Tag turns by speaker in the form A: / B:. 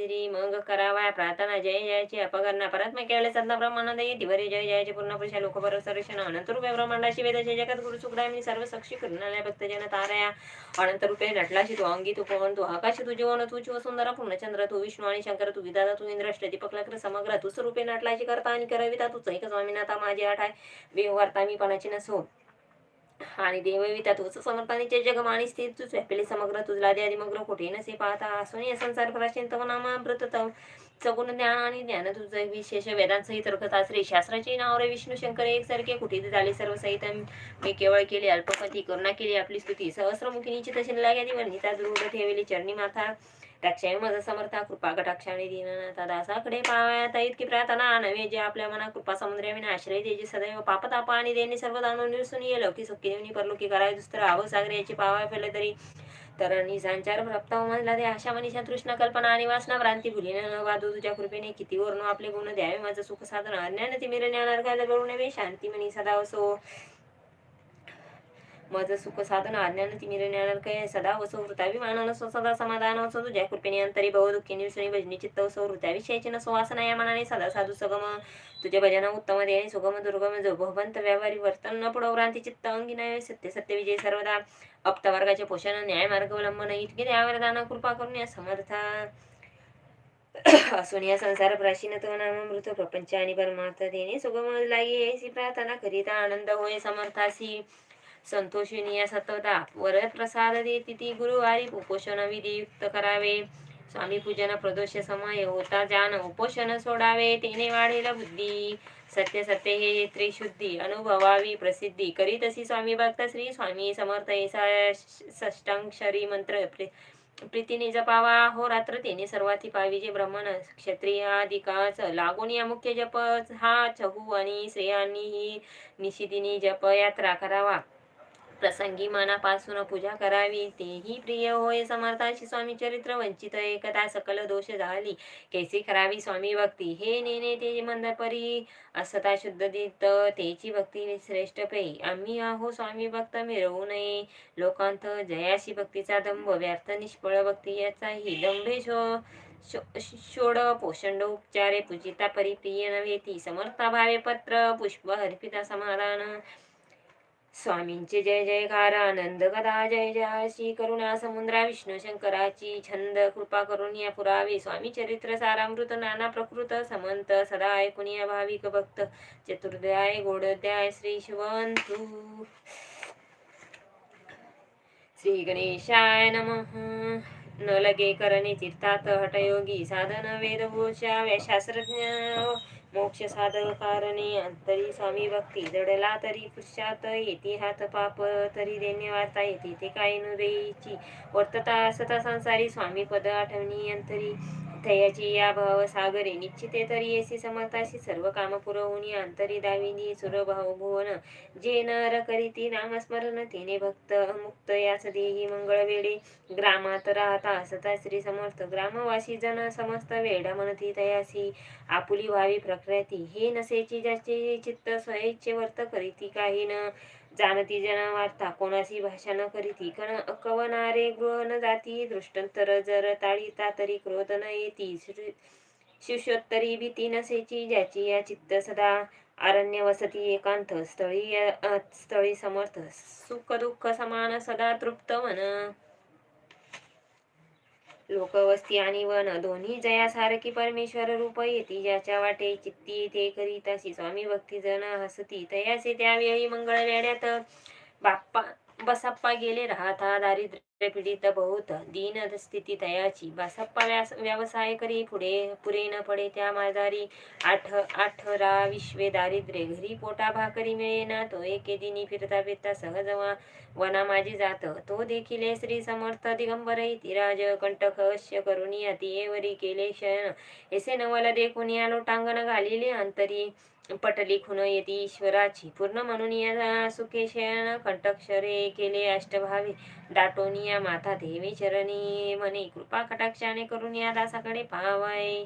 A: हाजिरी मग करावा प्रार्थना जय जयाची अपगणना. परत्मा केले सदा ब्रह्मानंद येती वरे जय जयाचे पूर्ण पुरुषा लोकपर सर्वेक्षण अनंत रूपे ब्रह्मांडाशी वेदाचे जगत गुरु सुखदायनी सर्व साक्षी करणाऱ्या भक्तजन ताराया अनंत रूपे नटलाशी तू अंगी तू पवन तू आकाशी तू जीवन तू शिव सुंदर पूर्णचंद्र तू विष्णू आणि शंकर तू विदादा तू इंद्रष्ट दीपक लक्र समग्र तू स्वरूपे नटलाची करता आणि करविता तू एक स्वामीनाथा माझी आठ आहे. व्यवहारता मी पणाची नसो. आणि देवविता तूच समर्पणीचे जग माणी स्थित तूच व्यापिले समग्र तुझला दे मग्र कोठे नसे पाहता? असोनी संसार प्राचीन तव नामामृत तव सगुण ज्ञान आणि ज्ञान तुझं विशेष वेदांसहित रखता श्री शास्त्राचे नाव रे विष्णू शंकर एकसारखे कुठे झाले सर्व सहित मी केवळ केले अल्पपती करुणा केली आपली स्तुती. सहस्रमुखीनीची तशी लागे वर्णिता दृढ ठेवली चरणी माथा. रक्षाय माझा समर्था कृपा कटाक्षाने दीननाथा दासाकडे पावयात इतकी प्रार्थना नव्हे जे आपल्या मना कृपा समुद्राविना आश्रय देजे सदैव पापतापा आणि देणे सर्व दानो निरसून ये लौकी सुखी देवनी परलोकी कराय दुसरं आव सागरे याची पावाय फेले तरी. तर संचार प्राप्त हो, म्हणला ते आशा मनीषा तृष्ण कल्पना आणि वासना भ्रांती भुलीने न वादू तुझ्या कृपेने किती वर्ण आपले गुण द्यावे माझं सुख साधन अज्ञान तिमिर ज्ञानार काय करू नये शांती मनी सदा असो माझं सुख साधन अज्ञान तिमिर काय सदा वसवृताभिमानानं स्वसदा सदा समाधान असो तुझ्या कृपेने अंतरी बहु दुःखी निवसणी भजनी चित्त असो विषयाची नसो या मनाने सदा साधू सगम. तुझे भजन उत्तम देणे सुगम दुर्गम जो भवंत व्यापारी वर्तन न पुढवरांती चित्त अंगी नये सत्य सत्य विजय सर्वदा. अप्तवर्गाचे पोषण न्याय मार्ग अवलंबन इतके द्यावर दान कृपा करून या समर्था. असून या संसार प्राचीन तो नामामृत प्रपंच आणि परमार्थ देणे सुगम लागे ऐसी प्रार्थना करिता आनंद होय समर्थासी. संतोषिनी या सतता वरप्रसाद देती ती गुरुवारी उपोषण विधियुक्त करावे. स्वामी पूजन प्रदोष समय होता जान उपोषण सोडावे. तेने वाढेल बुद्धी. सत्य सत्य हे त्रिशुद्धी अनुभवावी प्रसिद्धी. करी असी स्वामी भक्त श्री स्वामी समर्थ ऐसा षष्टांक्षरी मंत्र प्रीतीने जपावा. हो रात्र तेने सर्वाती पाविजे ब्राह्मण क्षत्रियाधिकाच लागून या मुख्य जप हा चहू आणि स्त्रियांनी ही निशिदिनी जप यात्रा करावा. प्रसंगी मनापासून पूजा करावी. तेही प्रिय होय समर्थाशी स्वामी चरित्र वंचित एकता सकल दोष झाली. कैसी करावी स्वामी भक्ती. हे नेने ते मंदपरी असता शुद्ध दित तेची भक्ती श्रेष्ठ पै. आम्ही आहो स्वामी भक्त मिळवू नये. लोकांत जयाशी भक्तीचा दंभ. व्यर्थ निष्फळ भक्ती याचाही दंभे शो षोड पोषंड उपचारे पूजिता परिप्रिय नव्हे ती. समर्था भावे पत्र. पुष्प अर्पिता समाधान. स्वामींचे जय जयकार आनंद कदा जय जय श्री करुणा समुद्रा विष्णू शंकराची छंद कृपा करून या पुरावे. स्वामी चरित्र सारामृत नाना प्रकृत समंत सदा ऐकुनी भाविक भक्त. चतुर्ध्याय गोडध्याय श्री शिवंतु. श्री गणेशाय नमः. न लगे करणे तीर्थात हटयोगी साधन वेदभूषा शास्त्रज्ञ मोक्ष साधक कारणे अंतरी स्वामी भक्ती जडला तरी पुष्यात येते हात पाप तरी देणे वार्ता येते ते काय नुरेची वर्तता सता संसारी स्वामी पद आठवणी अंतरी थयाची या भाव सागरे निश्चिते तरी येसी समर्थाशी सर्व काम पुरवणी अंतरी दाविनी सुरभाव भुवन. जे नर करीती नामस्मरण तेने भक्त मुक्त याच देही मंगळ वेळे ग्रामात राहता असता श्री समर्थ ग्रामवासी जन समस्त वेडा म्हणती तयासी. आपुली व्हावी प्रक्रियाती हे नसेची ज्याचे चित्त स्वयेच्छे वर्त करीती काही न. जाणती जन वार्ता कोणाशी भाषा न करीती. कण कवनारे गृह न जाती दृष्टंतर जर ताळीता तरी क्रोध न येती. श्री- शिष्योत्तरी भीती नसेची ज्याची या चित्त सदा. अरण्य वसती एकांत स्थळी स्थळी समर्थ. सुख दुःख समान सदा तृप्त मन. लोकवस्ती आणि वन दोन्ही जयासारखी परमेश्वर रूप येती ज्याच्या वाटे चित्ती ते करीताशी स्वामी भक्ती जन हसती. तयाचे त्यावेळी मंगळ वेड्यात बाप्पा बसप्पा गेले राहता दारिद्र्य पीडित बहुत. दीन स्थिती तयाची बसप्पा व्यास व्यवसाय करी पुढे पुरे न पडे त्या माजारी आठ आठरा विश्वे दारिद्र्य. घरी पोटा भाकरी मिळेना तो एके दिनी फिरता फिरता सहज वना माझी जात. तो देखील श्री समर्थ दिगंबर इतिराज कंटक अश्य करुणी अतियेवरी केले शयन एसे नवल देखून या लोटांगण घालिले अंतरी पटली खुन येती ईश्वराची. पूर्ण म्हणून या सुखे कंटक्षरे केले अष्टभावे. दाटोनिया माथा देवी चरणी म्हणे कृपा कटाक्षाने करून या दासाकडे पावाय